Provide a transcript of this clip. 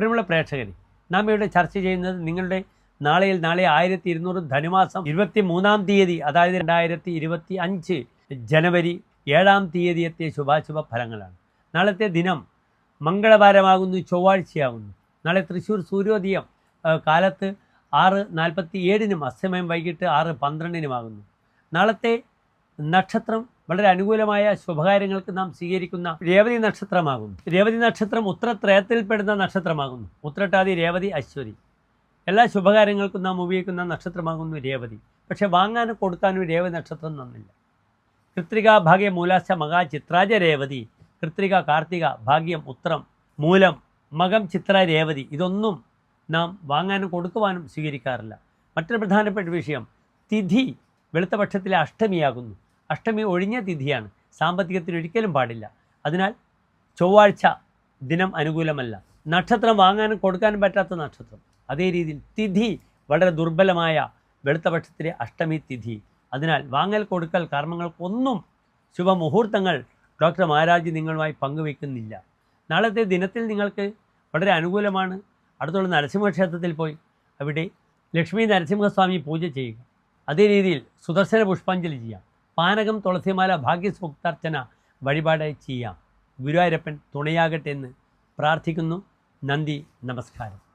പ്രിയമുള്ള പ്രേക്ഷകർ നാം ഇവിടെ ചർച്ച ചെയ്യുന്നത് നിങ്ങളുടെ നാളെയിൽ നാളെ ആയിരത്തി ഇരുന്നൂറ് ധനുമാസം ഇരുപത്തി മൂന്നാം തീയതി അതായത് രണ്ടായിരത്തി ഇരുപത്തി അഞ്ച് ജനുവരി ഏഴാം തീയതി എത്തിയ ശുഭാശുഭ ഫലങ്ങളാണ്. നാളത്തെ ദിനം മംഗളവാരമാകുന്നു ചൊവ്വാഴ്ചയാകുന്നു. നാളെ തൃശ്ശൂർ സൂര്യോദയം കാലത്ത് ആറ് നാൽപ്പത്തി ഏഴിനും അസ്തമയം വൈകിട്ട് ആറ് പന്ത്രണ്ടിനുമാകുന്നു. നാളത്തെ നക്ഷത്രം വളരെ അനുകൂലമായ ശുഭകാര്യങ്ങൾക്ക് നാം സ്വീകരിക്കുന്ന രേവതി നക്ഷത്രമാകുന്നു. രേവതി നക്ഷത്രം ഉത്രത്രയത്തിൽപ്പെടുന്ന നക്ഷത്രമാകുന്നു. ഉത്രട്ടാതി രേവതി അശ്വതി. എല്ലാ ശുഭകാര്യങ്ങൾക്കും നാം ഉപയോഗിക്കുന്ന നക്ഷത്രമാകുന്നു രേവതി. പക്ഷെ വാങ്ങാനും കൊടുക്കാനും രേവതി നക്ഷത്രം നന്നില്ല കൃത്രിക ഭാഗ്യ മൂലാശ മകാ ചിത്രാജ രേവതി. കൃത്രിക കാർത്തിക ഭാഗ്യം ഉത്രം മൂലം മകം ചിത്ര രേവതി. ഇതൊന്നും നാം വാങ്ങാനും കൊടുക്കുവാനും സ്വീകരിക്കാറില്ല. മറ്റൊരു പ്രധാനപ്പെട്ട വിഷയം തിഥി വെളുത്തപക്ഷത്തിലെ അഷ്ടമിയാകുന്നു. അഷ്ടമി ഒഴിഞ്ഞ തിഥിയാണ്. സാമ്പത്തികത്തിന് ഒരിക്കലും പാടില്ല. അതിനാൽ ചൊവ്വാഴ്ച ദിനം അനുകൂലമല്ല. നക്ഷത്രം വാങ്ങാനും കൊടുക്കാനും പറ്റാത്ത നക്ഷത്രം. അതേ രീതിയിൽ തിഥി വളരെ ദുർബലമായ വെളുത്തപക്ഷത്തിലെ അഷ്ടമി തിഥി. അതിനാൽ വാങ്ങൽ കൊടുക്കൽ കർമ്മങ്ങൾക്കൊന്നും ശുഭമുഹൂർത്തങ്ങൾ ഡോക്ടർ മഹാരാജ് നിങ്ങളുമായി പങ്കുവയ്ക്കുന്നില്ല. നാളത്തെ ദിനത്തിൽ നിങ്ങൾക്ക് വളരെ അനുകൂലമാണ്. അടുത്തുള്ള നരസിംഹക്ഷേത്രത്തിൽ പോയി അവിടെ ലക്ഷ്മി നരസിംഹസ്വാമി പൂജ ചെയ്യുക. അതേ രീതിയിൽ സുദർശന പുഷ്പാഞ്ജലി ചെയ്യാം. പാനകം തുളസിമാല ഭാഗ്യസൂക്താർച്ചന വഴിപാടായി ചെയ്യാം. ഗുരുവായൂരപ്പൻ തുണയാകട്ടെ എന്ന് പ്രാർത്ഥിക്കുന്നു. നന്ദി നമസ്കാരം.